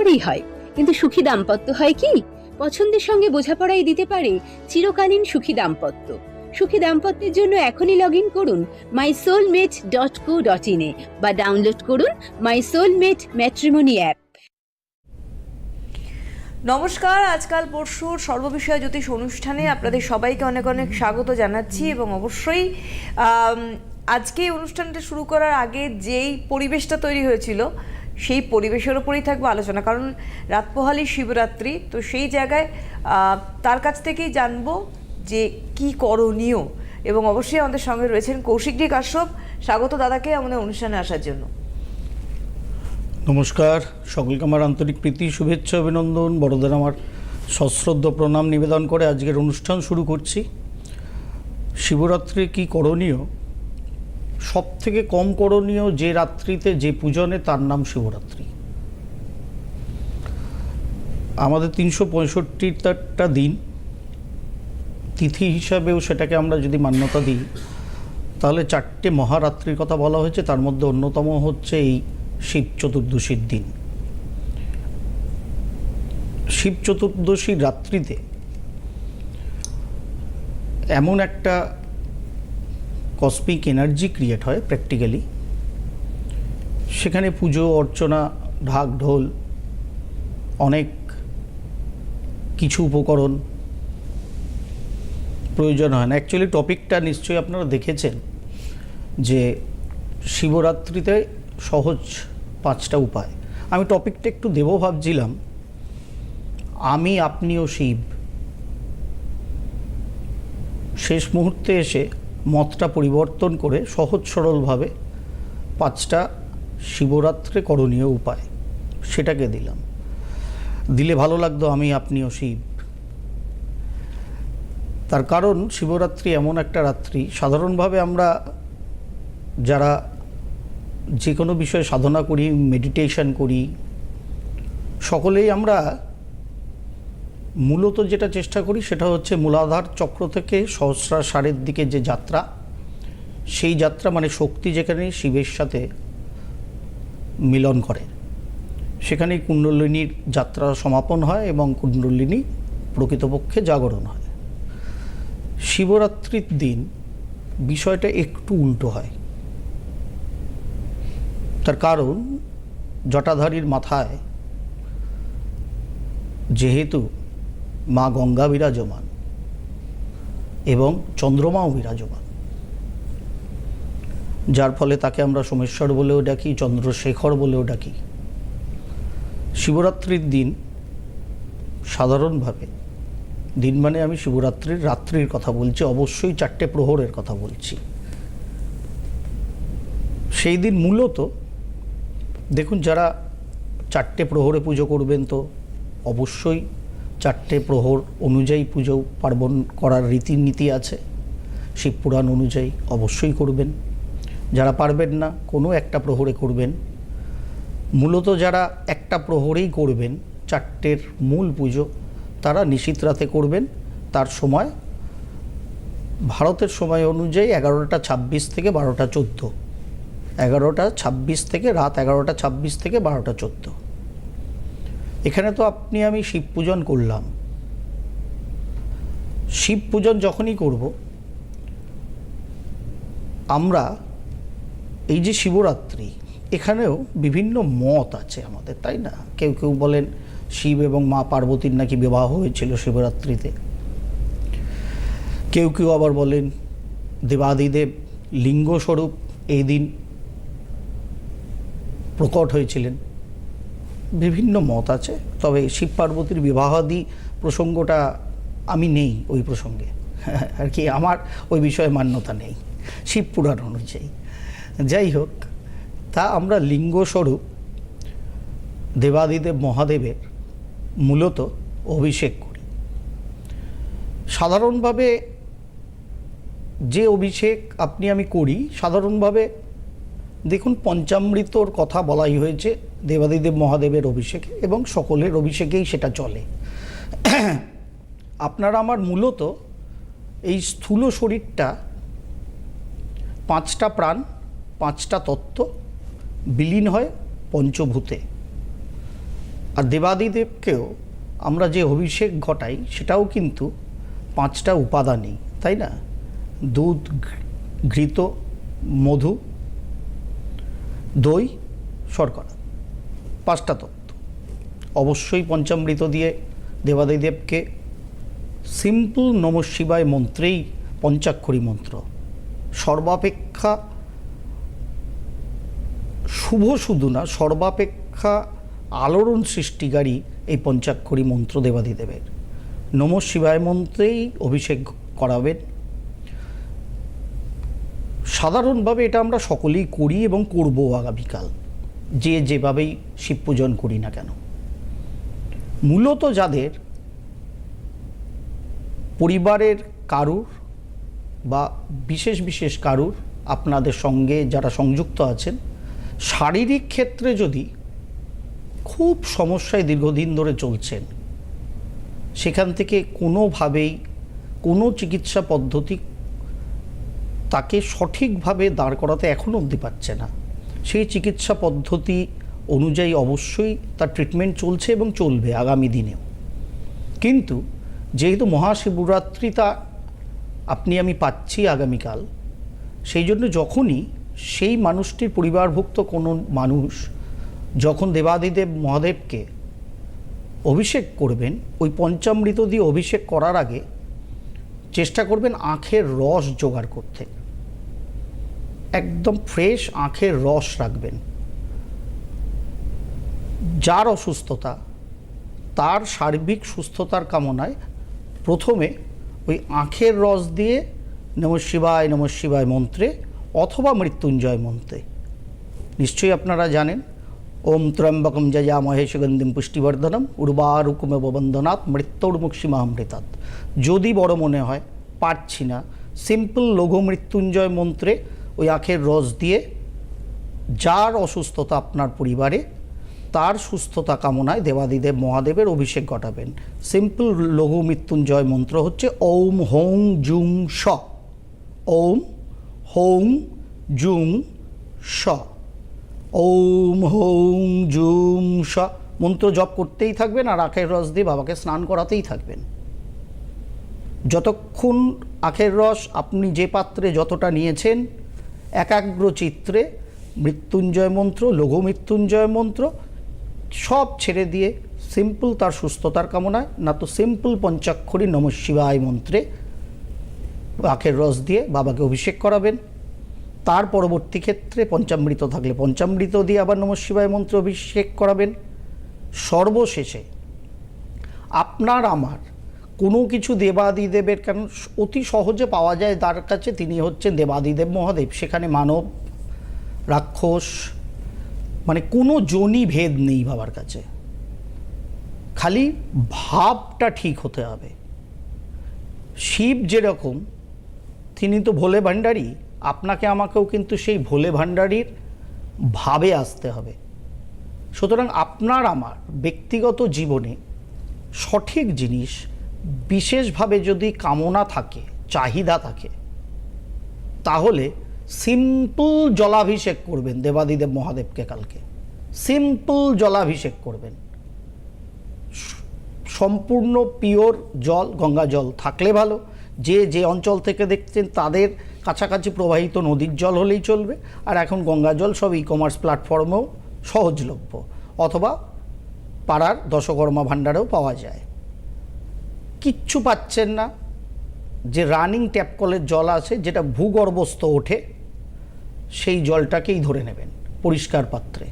করেই হয়। কিন্তু সুখী দাম্পত্য হয় কি? পছন্দের সঙ্গে বোঝাপড়াই দিতে পারে চিরকালীন সুখী দাম্পত্য। সুখী দাম্পত্যের জন্য এখনই লগ ইন করুন my soulmate dot co dot ইনে বা ডাউনলোড করুন মাই সোলমেট ম্যাট্রিমনি অ্যাপ নমস্কার, আজকাল পরশুর সর্ববিষয় জ্যোতিষ অনুষ্ঠানে আপনাদের সবাইকে অনেক অনেক স্বাগত জানাচ্ছি এবং অবশ্যই আজকে অনুষ্ঠানটা শুরু করার আগে যেই পরিবেশটা তৈরি হয়েছিল সেই পরিবেশের ওপরেই থাকবে আলোচনা। কারণ রাতপোহালি শিবরাত্রি, তো সেই জায়গায় তার কাছ থেকেই জানব যে কি করণীয়। এবং অবশ্যই আমাদের সঙ্গে রয়েছেন কৌশিক ডি কাশ্যপ, স্বাগত দাদাকে আমাদের অনুষ্ঠানে আসার জন্য। নমস্কার, সকলকে আমার আন্তরিক প্রীতি, শুভেচ্ছা, অভিনন্দন। বড়দের আমার সশ্রদ্ধ প্রণাম নিবেদন করে আজকের অনুষ্ঠান শুরু করছি। শিবরাত্রি কি করণীয়? সব থেকে কম করণীয় যে রাত্রিতে যে পূজনে তার নাম শিবরাত্রি। আমাদের তিনশো পঁয়ষট্টিটা দিন, তিথি হিসাবেও সেটাকে আমরা যদি মান্যতা দিই, তাহলে চারটে মহারাত্রির কথা বলা হয়েছে, তার মধ্যে অন্যতম হচ্ছে এই শিব চতুর্দশীর দিন। শিব চতুর্দশীর রাত্রিতে এমন একটা কসমিক এনার্জি ক্রিয়েট হয় প্র্যাকটিক্যালি সেখানে পুজো, অর্চনা, ঢাক, ঢোল, অনেক কিছু উপকরণ প্রয়োজন হয় না। অ্যাকচুয়ালি টপিকটা নিশ্চয়ই আপনারা দেখেছেন যে শিবরাত্রিতে সহজ পাঁচটা উপায়। আমি টপিকটা একটু দেবো ভাবছিলাম। আমি আপনিও শিব শেষ মুহূর্তে এসে মতটা পরিবর্তন করে সহজ সরলভাবে পাঁচটা শিবরাত্রে করণীয় উপায় সেটাকে দিলাম। দিলে ভালো লাগতো আমি, আপনিও শিব। তার কারণ শিবরাত্রি এমন একটা রাত্রি, সাধারণভাবে আমরা যারা যে কোনো বিষয়ে সাধনা করি মেডিটেশন করি, সকলেই আমরা মূলত যেটা চেষ্টা করি সেটা হচ্ছে মূলাধার চক্র থেকে সহস্রার সারের দিকে যে যাত্রা, সেই যাত্রা মানে শক্তি যেখানে শিবের সাথে মিলন করে সেখানেই কুণ্ডলিনীর যাত্রা সমাপন হয় এবং কুণ্ডলিনী প্রকৃতপক্ষে জাগরণ হয়। শিবরাত্রির দিন বিষয়টা একটু উল্টো হয়। তার কারণ জটাধারীর মাথায় যেহেতু মা গঙ্গা বিরাজমান এবং চন্দ্রমাও বিরাজমান। যার ফলে তাকে আমরা সোমেশ্বর বলেও ডাকি, চন্দ্রশেখর বলেও ডাকি। শিবরাত্রির দিন সাধারণভাবে, দিন মানে আমি শিবরাত্রির রাত্রির কথা বলছি, অবশ্যই চারটে প্রহরের কথা বলছি। সেই দিন মূলত, দেখুন যারা চারটে প্রহরে পুজো করবেন তো, অবশ্যই চারটে প্রহর অনুযায়ী পুজো পার্বণ করার রীতিনীতি আছে শিব পুরাণ অনুযায়ী অবশ্যই করবেন। যারা পারবেন না, কোনো একটা প্রহরে করবেন। মূলত যারা একটা প্রহরেই করবেন, চারটের মূল পুজো, তারা নিশীত রাতে করবেন। তার সময়, ভারতের সময় অনুযায়ী এগারোটা ছাব্বিশ থেকে বারোটা চোদ্দ। এগারোটা ছাব্বিশ থেকে রাত এগারোটা ছাব্বিশ থেকে বারোটা চোদ্দ। এখানে তো আপনি, আমি শিব পূজন করলাম। শিব পূজন যখনই করব, আমরা এই যে শিবরাত্রি, এখানেও বিভিন্ন মত আছে আমাদের, তাই না? কেউ কেউ বলেন শিব এবং মা পার্বতীর নাকি বিবাহ হয়েছিল শিবরাত্রিতে। কেউ কেউ আবার বলেন দেবাদিদেব লিঙ্গস্বরূপ এই দিন প্রকট হয়েছিলেন। বিভিন্ন মত আছে, তবে শিব পার্বতীর বিবাহাদি প্রসঙ্গটা আমি নেই ওই প্রসঙ্গে। আর কি আমার ওই বিষয়ে মান্যতা নেই, শিব পুরাণ অনুযায়ী। যাই হোক, তা আমরা লিঙ্গস্বরূপ দেবাদিদেব মহাদেবের মূলত অভিষেক করি। সাধারণভাবে যে অভিষেক আপনি আমি করি, সাধারণভাবে দেখুন, পঞ্চামৃতর কথা বলাই হয়েছে, দেবাদিদেব মহাদেবের অভিষেকে এবং সকলের অভিষেকেই সেটা চলে। আপনার আমার মূলত এই স্থূল শরীরটা, পাঁচটা প্রাণ, পাঁচটা তত্ত্ব বিলীন হয় পঞ্চভূতে। আর দেবাদিদেবকেও আমরা যে অভিষেক ঘটাই, সেটাও কিন্তু পাঁচটা উপাদানই, তাই না? দুধ ঘৃত, মধু দই, শর্করা, পাঁচটা তত্ত্ব। অবশ্যই পঞ্চামৃত দিয়ে দেবাদিদেবকে সিম্পল নম শিবায় মন্ত্রেই পঞ্চাক্ষরী মন্ত্র। সর্বাপেক্ষা শুভ শুধু না, সর্বাপেক্ষা আলোড়ন সৃষ্টিকারী এই পঞ্চাক্ষরী মন্ত্র দেবাদিদেবের। নম শিবায় মন্ত্রেই অভিষেক করাবেন। সাধারণভাবে এটা আমরা সকলেই করি এবং করব আগামীকাল। যে যেভাবেই শিব পূজন করি না কেন। মূলত যাদের পরিবারের কারুর বা বিশেষ বিশেষ কারুর আপনাদের সঙ্গে যারা সংযুক্ত আছেন, শারীরিক ক্ষেত্রে যদি খুব সমস্যায় দীর্ঘদিন ধরে চলছেন, সেখান থেকে কোনোভাবেই কোনো চিকিৎসা পদ্ধতি তাকে সঠিকভাবে দাঁড় করাতে এখনও অবধি পাচ্ছে না। সেই চিকিৎসা পদ্ধতি অনুযায়ী অবশ্যই তার ট্রিটমেন্ট চলছে এবং চলবে আগামী দিনেও। কিন্তু যেহেতু মহাশিবরাত্রিটা আপনি আমি পাচ্ছি আগামীকাল, সেই জন্য যখনই সেই মানুষটির পরিবারভুক্ত কোনো মানুষ যখন দেবাদিদেব মহাদেবকে অভিষেক করবেন, ওই পঞ্চামৃত দিয়ে অভিষেক করার আগে চেষ্টা করবেন আখের রস জোগাড় করতে। একদম ফ্রেশ আখের রস রাখবেন। যার অসুস্থতা, তার সার্বিক সুস্থতার কামনায় প্রথমে ওই আখের রস দিয়ে নম শিবায় নম শিবায় মন্ত্রে অথবা মৃত্যুঞ্জয় মন্ত্রে। নিশ্চয়ই আপনারা জানেন, ওম ত্রম্বকম জয়া মহেশগন্ধিম পুষ্টিবর্ধনম উর্বারুকুমেব বন্দনাথ মৃত্যুর্মুক্ষিমামৃতাৎ যদি বড় মনে হয়, পারছি না। সিম্পল লঘু মৃত্যুঞ্জয় মন্ত্রে ওই আখের রস দিয়ে যার অসুস্থতা আপনার পরিবারে, তার সুস্থতা কামনায় দেবাদিদেব মহাদেবের অভিষেক ঘটাবেন। সিম্পল লঘু মৃত্যুঞ্জয় মন্ত্র হচ্ছে ওম হোং জুং স ওম হোং জুং স ওম হোং জুম স মন্ত্র জপ করতেই থাকবেন আর আখের রস দিয়ে বাবাকে স্নান করাতেই থাকবেন। যতক্ষণ আখের রস আপনি যে পাত্রে যতটা নিয়েছেন একাগ্র চিত্রে মৃত্যুঞ্জয় মন্ত্র লঘু মৃত্যুঞ্জয় মন্ত্র, সব ছেড়ে দিয়ে সিম্পল তার সুস্থতার কামনায়, না তো সিম্পল পঞ্চাক্ষরী নম শিবায় মন্ত্রে আখের রস দিয়ে বাবাকে অভিষেক করাবেন। তার পরবর্তী ক্ষেত্রে পঞ্চামৃত থাকলে পঞ্চামৃত দিয়ে আবার নম শিবায় মন্ত্রে অভিষেক করাবেন। সর্বশেষে আপনার আমার কোনো কিছু দেবাদিদেবের, কারণ অতি সহজে পাওয়া যায়, তার কাছে তিনি হচ্ছেন দেবাদিদেব মহাদেব। সেখানে মানব, রাক্ষস মানে কোনো জনি ভেদ নেই বাবার কাছে। খালি ভাবটা ঠিক হতে হবে। শিব যেরকম, তিনি তো ভোলে ভাণ্ডারী, আপনাকে আমাকেও কিন্তু সেই ভোলে ভাণ্ডারীর ভাবে আসতে হবে। সুতরাং আপনার আমার ব্যক্তিগত জীবনে সঠিক জিনিস বিশেষভাবে যদি কামনা থাকে, চাহিদা থাকে, তাহলে সিম্পল জলাভিষেক করবেন দেবাদিদেব মহাদেবকে কালকে। সিম্পল জলাভিষেক করবেন। সম্পূর্ণ পিওর জল, গঙ্গা জল থাকলে ভালো। যে যে অঞ্চল থেকে দেখছেন তাদের কাছাকাছি প্রবাহিত নদীর জল হলেই চলবে। আর এখন গঙ্গা জল সব ই কমার্স প্ল্যাটফর্মেও সহজলভ্য। অথবা পাড়ার দশকর্মা ভাণ্ডারেও পাওয়া যায়। কিচ্ছু পাচ্ছেন না। যে রানিং ট্যাপ কলের জল আছে, যেটা ভূগর্ভস্থ ওঠে, সেই জলটাকেই ধরে নেবেন পরিষ্কার পাত্রে।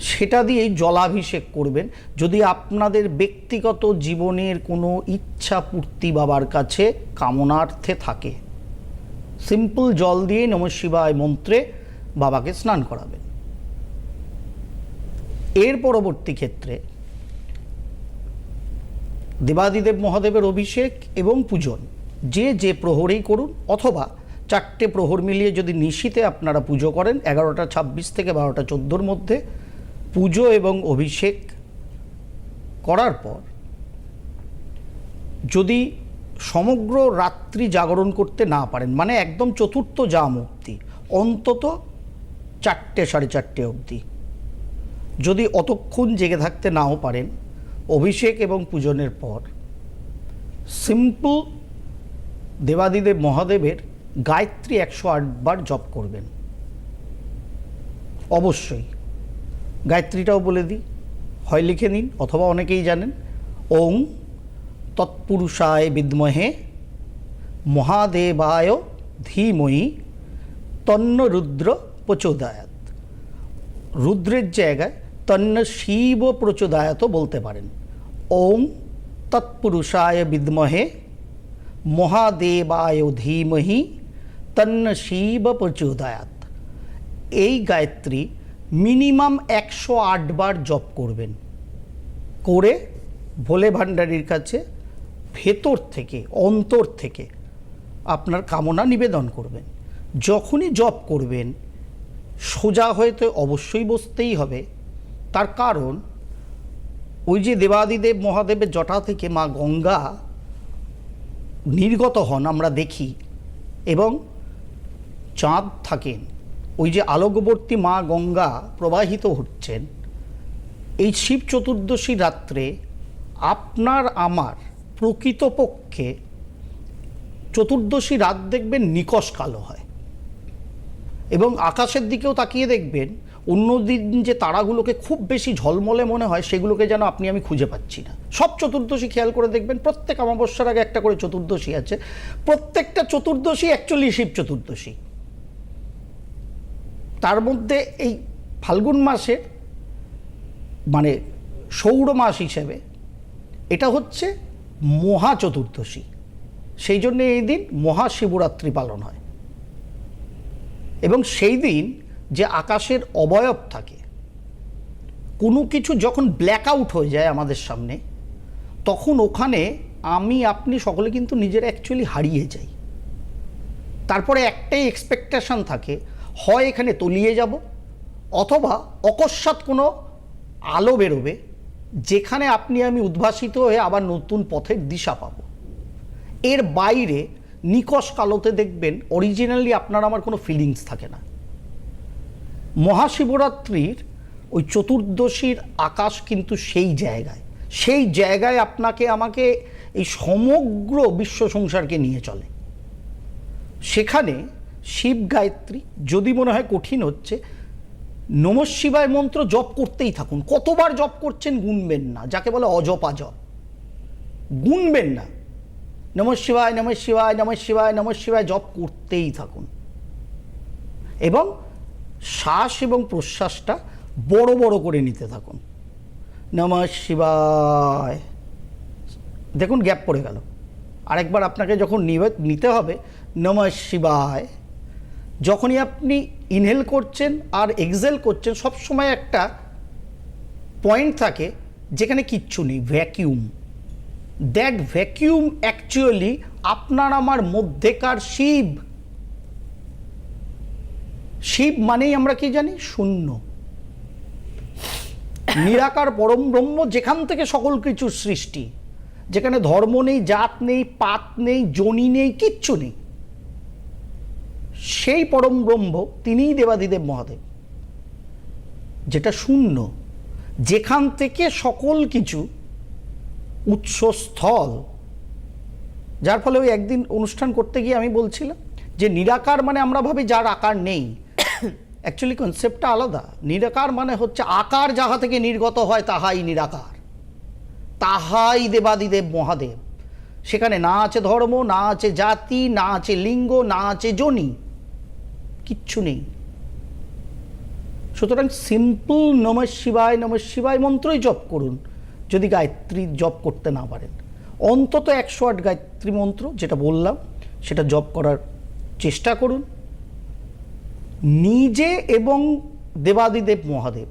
সেটা দিয়েই জলাভিষেক করবেন। যদি আপনাদের ব্যক্তিগত জীবনের কোনো ইচ্ছা পূর্তি বাবার কাছে কামনার্থে থাকে, সিম্পল জল দিয়ে নম শিবায় মন্ত্রে বাবাকে স্নান করাবেন। এর পরবর্তী ক্ষেত্রে দেবাদিদেব মহাদেবের অভিষেক এবং পূজন। যে যে প্রহরেই করুন, অথবা চারটে প্রহর মিলিয়ে যদি নিশিতে আপনারা পুজো করেন, এগারোটা ছাব্বিশ থেকে বারোটা চোদ্দোর মধ্যে পুজো এবং অভিষেক করার পর যদি সমগ্র রাত্রি জাগরণ করতে না পারেন মানে একদম চতুর্থ জাম অবধি, অন্তত চারটে সাড়ে চারটে অবধি, যদি অতক্ষণ জেগে থাকতে নাও পারেন অভিষেক এবং পূজনের পর সিম্পল দেবাদিদেব মহাদেবের গায়ত্রী একশো বার জপ করবেন। অবশ্যই। গায়ত্রীটাও বলে দিই, হয় লিখে নিন, অথবা অনেকেই জানেন, ওং তৎপুরুষায় বিদ্মহে মহাদেবায় ধীময়ী তন্ন রুদ্র প্রচোদয়াত রুদ্রের জায়গায় তন্ন শিব প্রচোদায়ত বলতে পারেন। ওম তৎপুরুষায় বিদ্মহে, মহাদেবায় ধীমহি, তন্ন শিব প্রচোদয়াত। এই গায়ত্রী মিনিমাম একশো বার জপ করবেন। করে ভোলে ভাণ্ডারীর কাছে ভেতর থেকে, অন্তর থেকে আপনার কামনা নিবেদন করবেন। যখনই জপ করবেন, সোজা হয়তো অবশ্যই বসতেই হবে। তার কারণ, ওই যে দেবাদিদেব মহাদেবের জটা থেকে মা গঙ্গা নির্গত হন আমরা দেখি, এবং চাঁদ থাকেন। ওই যে আলোকবর্তী মা গঙ্গা প্রবাহিত হচ্ছেন। এই শিব চতুর্দশী রাত্রে আপনার আমার প্রকৃতপক্ষে চতুর্দশী রাত দেখবেন নিকষ কালো হয়, এবং আকাশের দিকেও তাকিয়ে দেখবেন অন্যদিন যে তারাগুলোকে খুব বেশি ঝলমলে মনে হয়, সেগুলোকে যেন আপনি আমি খুঁজে পাচ্ছি না। সব চতুর্দশী খেয়াল করে দেখবেন, প্রত্যেক অমাবস্যার আগে একটা করে চতুর্দশী আছে। প্রত্যেকটা চতুর্দশী অ্যাকচুয়ালি শিব চতুর্দশী। তার মধ্যে এই ফাল্গুন মাসের মানে সৌর মাস হিসেবে এটা হচ্ছে মহা চতুর্দশী। সেই জন্য এই দিন মহাশিবরাত্রি পালন হয়। এবং সেই দিন যে আকাশের অবয়ব থাকে, কোনো কিছু যখন ব্ল্যাক আউট হয়ে যায় আমাদের সামনে, তখন ওখানে আমি, আপনি সকলে কিন্তু নিজের অ্যাকচুয়ালি হারিয়ে যাই। তারপরে একটাই এক্সপেকটেশন থাকে, হয় এখানে তলিয়ে যাব, অথবা অকস্মাৎ কোনো আলো বেরোবে, যেখানে আপনি, আমি উদ্ভাসিত হয়ে আবার নতুন পথের দিশা পাব। এর বাইরে নিকশ কালোতে দেখবেন অরিজিনালি আপনার আমার কোনো ফিলিংস থাকে না। মহাশিবরাত্রির ওই চতুর্দশীর আকাশ কিন্তু সেই জায়গায়। সেই জায়গায় আপনাকে, আমাকে এই সমগ্র বিশ্ব সংসারকে নিয়ে চলে। সেখানে শিব গায়ত্রী, যদি মনে হয় কঠিন হচ্ছে, নম শিবায় মন্ত্র জপ করতেই থাকুন। কতবার জপ করছেন গুনবেন না, যাকে বলে অজপা জপ গুনবেন না। নম শিবায় নম শিবায় নম শিবায় নম শিবায় জপ করতেই থাকুন। এবং শ্বাস এবং প্রশ্বাসটা বড় বড় করে নিতে থাকুন। নম শিবায়। দেখুন, গ্যাপ পড়ে গেল। আরেকবার আপনাকে যখন নিতে হবে, নম শিবায়। যখনই আপনি ইনহেল করছেন আর এক্সেল করছেন, সব সময় একটা পয়েন্ট থাকে যেখানে কিচ্ছু নেই ভ্যাকিউম দ্যাট ভ্যাকিউম অ্যাকচুয়ালি আপনার আমার মধ্যেকার শিব শিব মানেই আমরা কি জানি? শূন্য। নিরাকার পরম ব্রহ্ম যেখান থেকে সকল কিছুর সৃষ্টি, যেখানে ধর্ম নেই, জাত নেই, পাত নেই, জনি নেই, কিচ্ছু নেই। সেই পরম ব্রহ্ম তিনিই দেবাদিদেব মহাদেব, যেটা শূন্য। যেখান থেকে সকল কিছু উৎসস্থল। যার ফলে ওই একদিন অনুষ্ঠান করতে গিয়ে আমি বলছিলাম যে নিরাকার মানে আমরা ভাবি যার আকার নেই। অ্যাকচুয়ালি কনসেপ্টটা আলাদা। নিরাকার মানে হচ্ছে আকার যাহা থেকে নির্গত হয়, তাহাই নিরাকার। তাহাই দেবাদিদেব মহাদেব। সেখানে না আছে ধর্ম, না আছে জাতি, না আছে লিঙ্গ, না আছে জনি। কিচ্ছু নেই। সুতরাং সিম্পল নম শিবায় নম শিবায় মন্ত্রই জপ করুন, যদি গায়ত্রী জপ করতে না পারেন। অন্তত একশো আট গায়ত্রী মন্ত্র, যেটা বললাম, সেটা জপ করার চেষ্টা করুন। নিজে এবং দেবাদিদেব মহাদেব।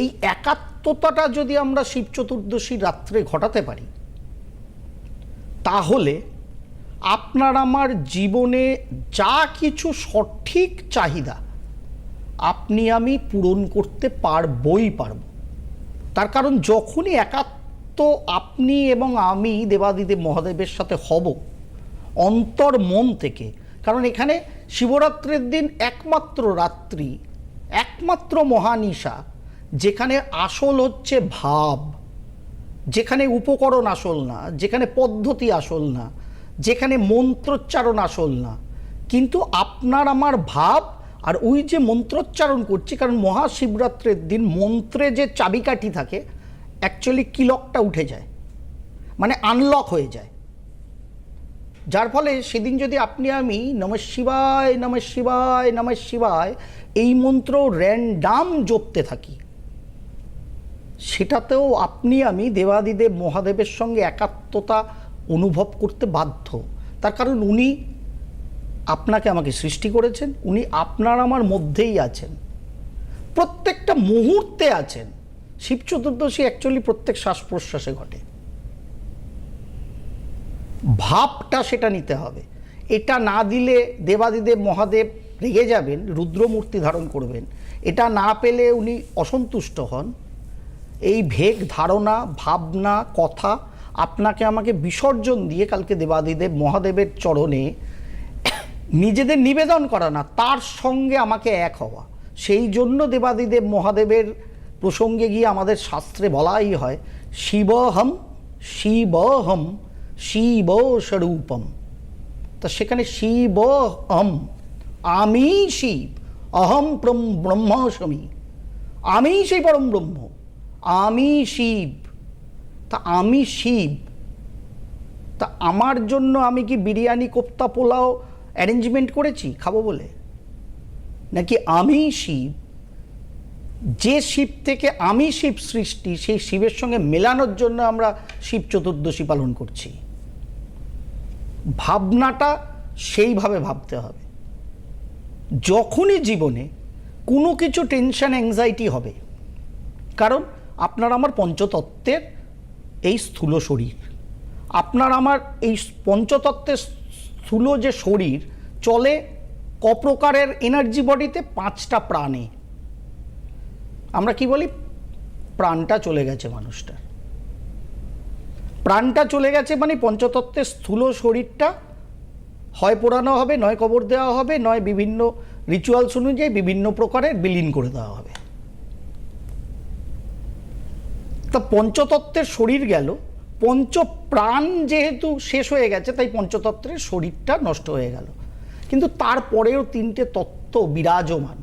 এই একাত্মতাটা যদি আমরা শিব চতুর্দশী রাত্রে ঘটাতে পারি, তাহলে আপনার আমার জীবনে যা কিছু সঠিক চাহিদা আপনি আমি পূরণ করতে পারবই পারব। তার কারণ যখনই একাত্ম আপনি এবং আমি দেবাদিদেব মহাদেবের সাথে হব অন্তর মন থেকে, কারণ এখানে শিবরাত্রির দিন একমাত্র রাত্রি, একমাত্র মহানিশা, যেখানে আসল হচ্ছে ভাব, যেখানে উপকরণ আসল না, যেখানে পদ্ধতি আসল না, যেখানে মন্ত্রোচ্চারণ আসল না। কিন্তু আপনার আমার ভাব আর ওই যে মন্ত্রোচ্চারণ করছি, কারণ মহাশিবরাত্রির দিন মন্ত্রে যে চাবিকাঠি থাকে অ্যাকচুয়ালি কিলকটা উঠে যায় মানে আনলক হয়ে যায়। যার ফলে সেদিন যদি আপনি আমি নম শিবায় নম শিবায় নম শিবায় এই মন্ত্র র্যান্ডাম জপতে থাকি। সেটাতেও আপনি আমি দেবাদিদেব মহাদেবের সঙ্গে একাত্মতা অনুভব করতে বাধ্য। তার কারণ উনি আপনাকে আমাকে সৃষ্টি করেছেন, উনি আপনার আমার মধ্যেই আছেন। প্রত্যেকটা মুহূর্তে আছেন। শিব চতুর্দশী অ্যাকচুয়ালি প্রত্যেক শ্বাস প্রশ্বাসে ঘটে। ভাবটা সেটা নিতে হবে। এটা না দিলে দেবাদিদেব মহাদেব রেগে যাবেন, রুদ্রমূর্তি ধারণ করবেন। এটা না পেলে উনি অসন্তুষ্ট হন। এই ভেগ ধারণা, ভাবনা, কথা আপনাকে আমাকে বিসর্জন দিয়ে কালকে দেবাদিদেব মহাদেবের চরণে নিজেদের নিবেদন করা না, তার সঙ্গে আমাকে এক হওয়া। সেই জন্য দেবাদিদেব মহাদেবের প্রসঙ্গে গিয়ে আমাদের শাস্ত্রে বলাই হয়, শিবহম শিবহম শিব স্বরূপম তা সেখানে শিব অহম আমি শিব, অহম ব্রহ্ম- ব্রহ্মাস্মি আমি সেই পরম ব্রহ্ম আমি শিব। তা আমি শিব, তা আমার জন্য আমি কি বিরিয়ানি, কোপ্তা, পোলাও অ্যারেঞ্জমেন্ট করেছি? খাব বলে? নাকি আমি শিব? যে শিব থেকে আমি শিব সৃষ্টি, সেই শিবের সঙ্গে মেলানোর জন্য আমরা শিব চতুর্দশী পালন করছি। ভাবনাটা সেইভাবে ভাবতে হবে। যখনই জীবনে কোনো কিছু টেনশন অ্যাংজাইটি হবে, কারণ আপনার আমার পঞ্চতত্ত্বের এই স্থূল শরীর, আপনার আমার এই পঞ্চতত্ত্বের স্থূল যে শরীর, চলে কপ্রকারের এনার্জি বডিতে পাঁচটা প্রাণে। আমরা কি বলি? প্রাণটা চলে গেছে মানুষটার। প্রাণটা চলে গেছে মানে পঞ্চতত্ত্বের স্থূল শরীরটা। হয় পোড়ানো হবে, নয় কবর দেওয়া হবে, নয় বিভিন্ন রিচুয়ালস অনুযায়ী বিভিন্ন প্রকারের বিলীন করে দেওয়া হবে। তা পঞ্চতত্ত্বের শরীর গেল পঞ্চ প্রাণ যেহেতু শেষ হয়ে গেছে, তাই পঞ্চতত্ত্বের শরীরটা নষ্ট হয়ে গেল। কিন্তু তারপরেও তিনটে তত্ত্ব বিরাজমান।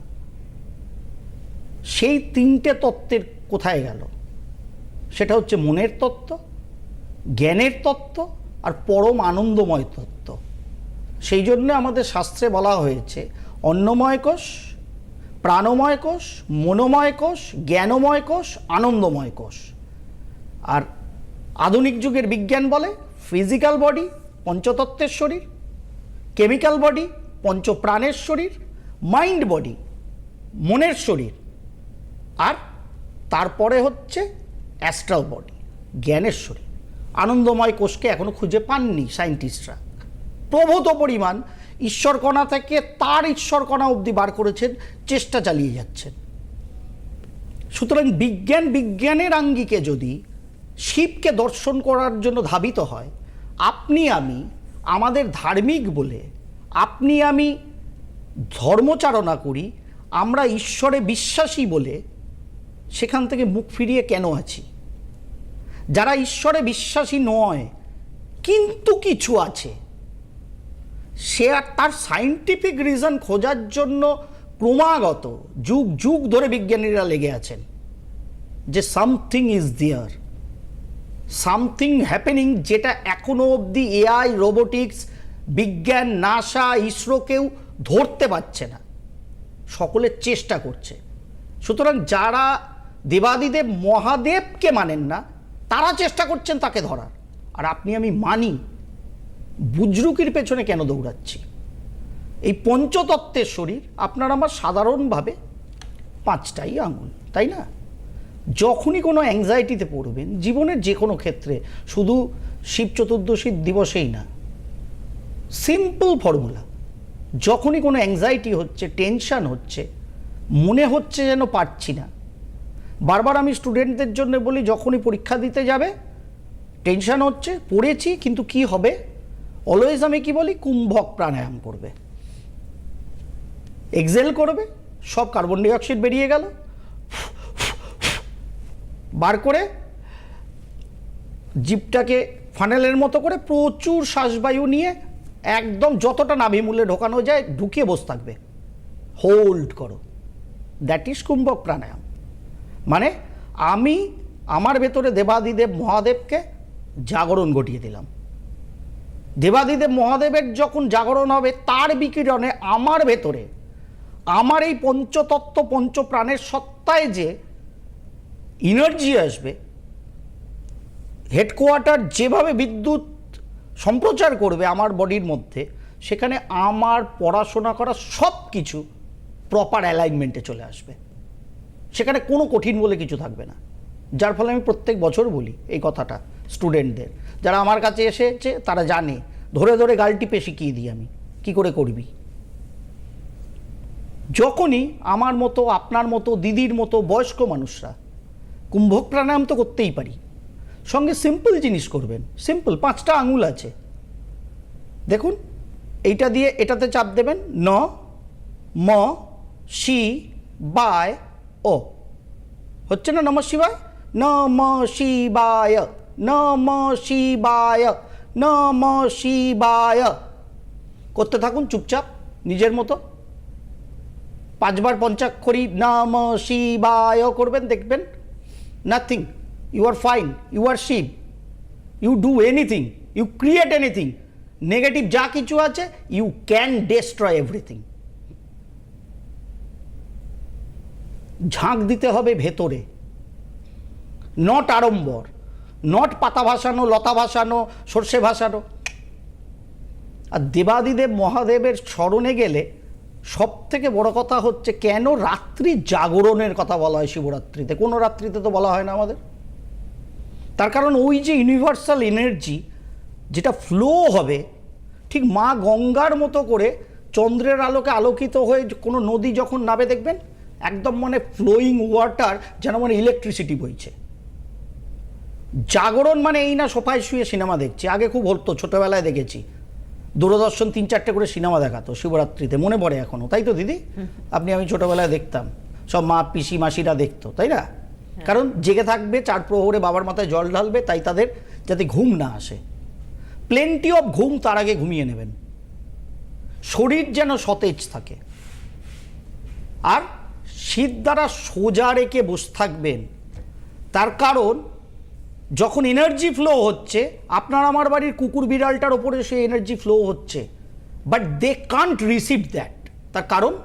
সেই তিনটে তত্ত্বের কোথায় গেল? সেটা হচ্ছে মনের তত্ত্ব জ্ঞানের তত্ত্ব আর পরম আনন্দময় তত্ত্ব। সেই জন্য আমাদের শাস্ত্রে বলা হয়েছে, অন্নময় কোষ, প্রাণময় কোষ, মনোময় কোষ, জ্ঞানময় কোষ, আনন্দময় কোষ। আর আধুনিক যুগের বিজ্ঞান বলে ফিজিক্যাল বডি পঞ্চতত্ত্বের শরীর, কেমিক্যাল বডি পঞ্চপ্রাণের শরীর, মাইন্ড বডি মনের শরীর। আর তারপরে হচ্ছে অ্যাস্ট্রাল বডি, জ্ঞানের শরীর। আনন্দময় কোষকে এখনও খুঁজে পাননি সায়েন্টিস্টরা। প্রভূত পরিমাণ ঈশ্বরকণা থেকে তার ঈশ্বরকণা অবধি বার করেছেন, চেষ্টা চালিয়ে যাচ্ছেন। সুতরাং বিজ্ঞান বিজ্ঞানের আঙ্গিকে যদি শিবকে দর্শন করার জন্য ধাবিত হয়, আপনি আমি, আমাদের ধার্মিক বলে আপনি আমি ধর্মচারণা করি, আমরা ঈশ্বরে বিশ্বাসী বলে সেখান থেকে মুখ ফিরিয়ে কেন আছি? যারা ঈশ্বরে বিশ্বাসী নয়, কিন্তু কিছু আছে। সে আর তার সাইন্টিফিক রিজন খোঁজার জন্য ক্রমাগত, যুগ যুগ ধরে বিজ্ঞানীরা লেগে আছেন যে something is there something happening যেটা এখনও অবধি এআই রোবোটিক্স বিজ্ঞান নাসা ইসরো কেউ ধরতে পারছে না। সকলের চেষ্টা করছে। সুতরাং যারা দেবাদিদেব, মহাদেবকে মানেন না তারা চেষ্টা করছেন তাকে ধরার। আর আপনি আমি মানি, বুজরুকির পেছনে কেন দৌড়াচ্ছি? এই পঞ্চতত্ত্বের শরীর আপনার আমার সাধারণভাবে পাঁচটাই আঙুল, তাই না? যখনই কোনো অ্যাংজাইটিতে পড়বেন, জীবনের যে কোনো ক্ষেত্রে, শুধু শিব চতুর্দশীর দিবসেই না সিম্পল ফর্মুলা যখনই কোনো অ্যাংজাইটি হচ্ছে টেনশন হচ্ছে, মনে হচ্ছে যেন পারছি না বারবার আমি স্টুডেন্টদের জন্য বলি, যখনই পরীক্ষা দিতে যাবে টেনশন হচ্ছে, পড়েছি, কিন্তু কি হবে? অলওয়েজ আমি কি বলি, কুম্ভক প্রাণায়াম করবে। এক্সেল করবে, সব কার্বন ডাইঅক্সাইড বেরিয়ে গেল। বার করে জিপটাকে ফানেলের মতো করে প্রচুর শ্বাসবায়ু নিয়ে একদম যতটা নাভিমূলে ঢোকানো যায়, ঢুকিয়ে বসে থাকবে। হোল্ড করো। That is kumbhaka pranayama. মানে আমি আমার ভেতরে দেবাদিদেব মহাদেবকে জাগরণ ঘটিয়ে দিলাম। দেবাদিদেব মহাদেবের যখন জাগরণ হবে, তার বিকিরণে আমার ভেতরে, আমার এই পঞ্চতত্ত্ব, পঞ্চপ্রাণের সত্তায় যে এনার্জি আসবে হেডকোয়ার্টার যেভাবে বিদ্যুৎ সম্প্রচার করবে আমার বডির মধ্যে, সেখানে আমার পড়াশোনা করা সব কিছু প্রপার অ্যালাইনমেন্টে চলে আসবে। সেখানে কোনো কঠিন বলে কিছু থাকবে না। যার ফলে আমি প্রত্যেক বছর বলি এই কথাটা স্টুডেন্টদের যারা আমার কাছে এসেছে, তারা জানে। ধরে ধরে গাল টিপে শিখিয়ে দিই আমি, কি করে করবি? যখনই আমার মতো, আপনার মতো, দিদির মতো বয়স্ক মানুষরা কুম্ভক প্রাণায়াম তো করতেই পারি। সঙ্গে সিম্পল জিনিস করবেন সিম্পল পাঁচটা আঙুল আছে। দেখুন, এইটা দিয়ে এটাতে চাপ দেবেন, ন, ম, শি, বায় ও। হচ্ছে না নম শিবায়? নম শিবায়। নম শিবায়। নম শিবায়। করতে থাকুন চুপচাপ, নিজের মতো। পাঁচবার পঞ্চাক্ষরী নাম শিবায় করবেন, দেখবেন nothing you are fine you are Shiva you do anything you create anything negative যা কিছু আছে ইউ ক্যান ডেস্ট্রয় এভরিথিং ঝাঁক দিতে হবে ভেতরে। নট আড়ম্বর, নট পাতা ভাসানো, লতা ভাসানো, সর্ষে ভাসানো। আর দেবাদিদেব মহাদেবের স্মরণে গেলে সব থেকে বড় কথা হচ্ছে, কেন রাত্রি জাগরণের কথা বলা হয় শিবরাত্রিতে? কোনো রাত্রিতে তো বলা হয় না আমাদের। তার কারণ ওই যে ইউনিভার্সাল এনার্জি যেটা ফ্লো হবে, ঠিক মা গঙ্গার মতো করে চন্দ্রের আলোকে আলোকিত হয়ে কোনো নদী যখন নাবে, দেখবেন? একদম মানে ফ্লোয়িং ওয়াটার যেন মানে ইলেকট্রিসিটি বইছে। জাগরণ মানে এই না সোফায় শুয়ে সিনেমা দেখছি। আগে খুব হতো ছোটোবেলায় দেখেছি। দূরদর্শন তিন চারটে করে সিনেমা দেখাতো শিবরাত্রিতে মনে পড়ে এখনও তাই তো দিদি? আপনি আমি ছোটোবেলায় দেখতাম। সব মা পিসি মাসিরা দেখতো তাই না? কারণ জেগে থাকবে চার প্রহরে বাবার মাথায় জল ঢালবে তাই তাদের যাতে ঘুম না আসে। প্লেন্টি অফ ঘুম তার আগে ঘুমিয়ে নেবেন। শরীর যেন সতেজ থাকে। আর শীত দ্বারা সোজা রেখে বসে থাকবেন। তার কারণ, যখন এনার্জি ফ্লো হচ্ছে, আপনার আমার বাড়ির কুকুর বিড়ালটার ওপরে সে এনার্জি ফ্লো হচ্ছে। But they can't receive that তার কারণ,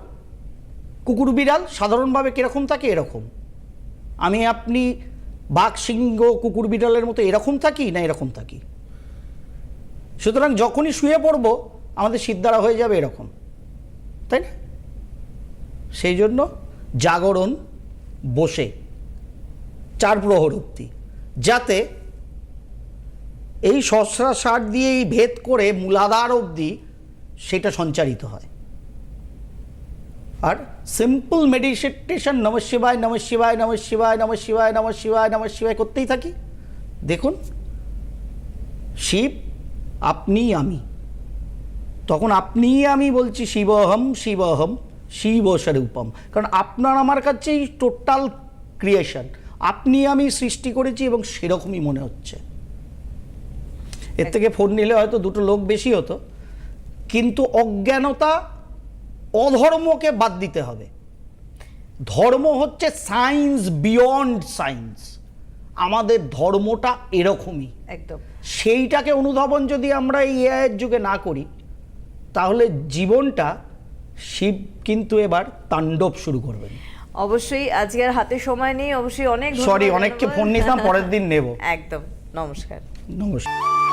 কুকুর বিড়াল সাধারণভাবে কীরকম থাকে এরকম। আমি আপনি বাঘ, সিংহ, কুকুর বিড়ালের মতো এরকম থাকি না এরকম থাকি? সুতরাং যখনই শুয়ে পড়ব, আমাদের সিদ্ধারা হয়ে যাবে এরকম। তাই না? সেই জন্য জাগরণ বসে, চার প্রহর অব্দি, যাতে এই সহস্রা সার দিয়েই ভেদ করে মূলাধার অবধি সেটা সঞ্চারিত হয়। আর সিম্পল মেডিটেশন নম শিবায় নম শিবায় নম শিবায় নম শিবায় নম শিবায় নম শিবায় করতেই থাকি। দেখুন, শিব আপনি আমি। তখন আপনি আমি বলছি শিবহম শিবহম। শিব স্বরূপম কারণ আপনার আমার কাছেই টোটাল ক্রিয়েশন আপনি আমি সৃষ্টি করেছি এবং সেরকমই মনে হচ্ছে। এর থেকে ফোন নিলে হয়তো দুটো লোক বেশি হতো। কিন্তু অজ্ঞানতা অধর্মকে বাদ দিতে হবে। ধর্ম হচ্ছে সায়েন্স বিয়ন্ড সায়েন্স আমাদের ধর্মটা এরকমই। একদম। সেইটাকে অনুধাবন যদি আমরা এই এআইয়ের যুগে না করি তাহলে জীবনটা শিব কিন্তু এবার তাণ্ডব শুরু করবেন। অবশ্যই আজকে আর হাতে সময় নেই অবশ্যই অনেক সরি অনেককে ফোন নিতাম পরের দিন নেব। একদম নমস্কার। নমস্কার।